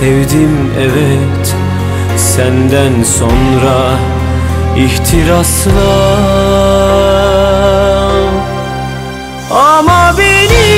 Sevdim evet. Senden sonra ihtirasla. Ama benim